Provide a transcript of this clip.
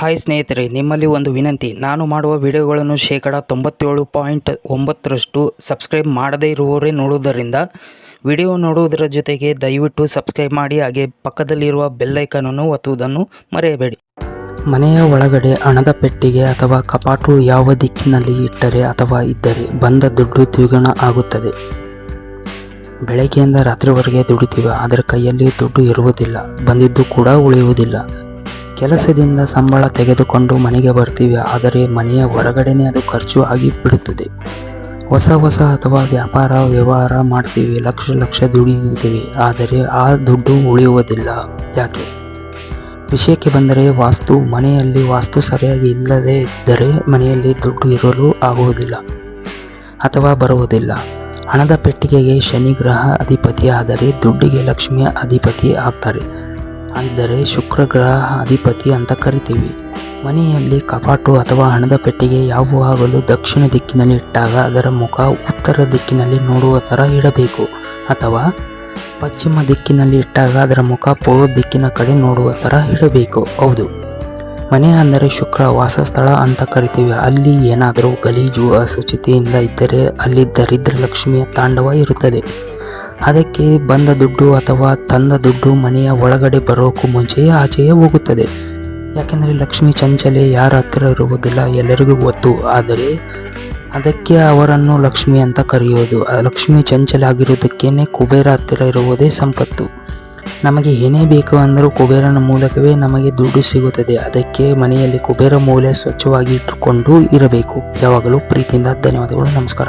Hi ಸ್ನೇಹಿತರೆ, ನಿಮ್ಮಲ್ಲಿ ಒಂದು ವಿನಂತಿ. ನಾನು ಮಾಡುವ ವಿಡಿಯೋಗಳನ್ನು ಶೇಕಡ ತೊಂಬತ್ತೇಳು ಪಾಯಿಂಟ್ ಒಂಬತ್ತರಷ್ಟು ಸಬ್ಸ್ಕ್ರೈಬ್ ಮಾಡದೇ ಇರುವವರೇ ನೋಡುವುದರಿಂದ ವಿಡಿಯೋ ನೋಡುವುದರ ಜೊತೆಗೆ ದಯವಿಟ್ಟು ಸಬ್ಸ್ಕ್ರೈಬ್ ಮಾಡಿ, ಹಾಗೆ ಪಕ್ಕದಲ್ಲಿರುವ ಬೆಲ್ಲೈಕನನ್ನು ಒತ್ತುವುದನ್ನು ಮರೆಯಬೇಡಿ. ಮನೆಯ ಒಳಗಡೆ ಹಣದ ಪೆಟ್ಟಿಗೆ ಅಥವಾ ಕಪಾಟು ಯಾವ ದಿಕ್ಕಿನಲ್ಲಿ ಇಟ್ಟರೆ ಅಥವಾ ಇದ್ದರೆ ಬಂದ ದುಡ್ಡು ದ್ವಿಗುಣ ಆಗುತ್ತದೆ. ಬೆಳಗ್ಗೆಯಿಂದ ರಾತ್ರಿವರೆಗೆ ದುಡಿತೀವಿ, ಆದರೆ ಕೈಯಲ್ಲಿ ದುಡ್ಡು ಇರುವುದಿಲ್ಲ, ಬಂದಿದ್ದು ಕೂಡ ಉಳಿಯುವುದಿಲ್ಲ. ಕೆಲಸದಿಂದ ಸಂಬಳ ತೆಗೆದುಕೊಂಡು ಮನೆಗೆ ಬರ್ತೀವಿ, ಆದರೆ ಮನೆಯ ಹೊರಗಡೆನೇ ಅದು ಖರ್ಚು ಆಗಿ ಬಿಡುತ್ತದೆ. ಹೊಸ ಹೊಸ ಅಥವಾ ವ್ಯಾಪಾರ, ವ್ಯವಹಾರ ಮಾಡ್ತೀವಿ, ಲಕ್ಷ ಲಕ್ಷ ದುಡಿಯುತ್ತೀವಿ ಆದರೆ ಆ ದುಡ್ಡು ಉಳಿಯುವುದಿಲ್ಲ. ಯಾಕೆ? ವಿಷಯಕ್ಕೆ ಬಂದರೆ ವಾಸ್ತು, ಮನೆಯಲ್ಲಿ ವಾಸ್ತು ಸರಿಯಾಗಿ ಇಲ್ಲದೇ ಇದ್ದರೆ ಮನೆಯಲ್ಲಿ ದುಡ್ಡು ಇರಲು ಆಗುವುದಿಲ್ಲ ಅಥವಾ ಬರುವುದಿಲ್ಲ. ಹಣದ ಪೆಟ್ಟಿಗೆಗೆ ಶನಿ ಗ್ರಹ ಅಧಿಪತಿ, ಆದರೆ ದುಡ್ಡಿಗೆ ಲಕ್ಷ್ಮಿಯ ಅಧಿಪತಿ ಆಗ್ತಾರೆ. ಅಂದರೆ ಶುಕ್ರ ಗ್ರಹ ಅಧಿಪತಿ ಅಂತ ಕರಿತೀವಿ. ಮನೆಯಲ್ಲಿ ಕಪಾಟು ಅಥವಾ ಹಣದ ಪೆಟ್ಟಿಗೆ ಯಾವಾಗಲೂ ದಕ್ಷಿಣ ದಿಕ್ಕಿನಲ್ಲಿ ಇಟ್ಟಾಗ ಅದರ ಮುಖ ಉತ್ತರ ದಿಕ್ಕಿನಲ್ಲಿ ನೋಡುವ ಥರ ಇಡಬೇಕು. ಅಥವಾ ಪಶ್ಚಿಮ ದಿಕ್ಕಿನಲ್ಲಿ ಇಟ್ಟಾಗ ಅದರ ಮುಖ ಪೂರ್ವ ದಿಕ್ಕಿನ ಕಡೆ ನೋಡುವ ಥರ ಇಡಬೇಕು. ಹೌದು. ಮನೆ ಅಂದರೆ ಶುಕ್ರ ವಾಸಸ್ಥಳ ಅಂತ ಕರಿತೀವಿ. ಅಲ್ಲಿ ಏನಾದರೂ ಗಲೀಜು ಅಶುಚಿತೆಯಿಂದ ಇದ್ದರೆ ಅಲ್ಲಿ ದರಿದ್ರ ಲಕ್ಷ್ಮಿಯ ತಾಂಡವ ಇರುತ್ತದೆ. ಅದಕ್ಕೆ ಬಂದ ದುಡ್ಡು ಅಥವಾ ತಂದ ದುಡ್ಡು ಮನೆಯ ಒಳಗಡೆ ಬರೋಕ್ಕೂ ಮುಂಚೆಯೇ ಆಚೆಯೇ ಹೋಗುತ್ತದೆ. ಯಾಕೆಂದರೆ ಲಕ್ಷ್ಮಿ ಚಂಚಲೆ ಯಾರ ಹತ್ತಿರ ಇರುವುದಿಲ್ಲ, ಎಲ್ಲರಿಗೂ ಗೊತ್ತು. ಆದರೆ ಅದಕ್ಕೆ ಅವರನ್ನು ಲಕ್ಷ್ಮಿ ಅಂತ ಕರೆಯೋದು ಲಕ್ಷ್ಮಿ ಚಂಚಲ ಆಗಿರುವುದಕ್ಕೇನೆ ಕುಬೇರ ಹತ್ತಿರ ಇರುವುದೇ ಸಂಪತ್ತು. ನಮಗೆ ಏನೇ ಬೇಕು ಅಂದರೂ ಕುಬೇರನ ಮೂಲಕವೇ ನಮಗೆ ದುಡ್ಡು ಸಿಗುತ್ತದೆ. ಅದಕ್ಕೆ ಮನೆಯಲ್ಲಿ ಕುಬೇರ ಮೂಲೆ ಸ್ವಚ್ಛವಾಗಿ ಇಟ್ಟುಕೊಂಡು ಇರಬೇಕು. ಯಾವಾಗಲೂ ಪ್ರೀತಿಯಿಂದ ಧನ್ಯವಾದಗಳು. ನಮಸ್ಕಾರ.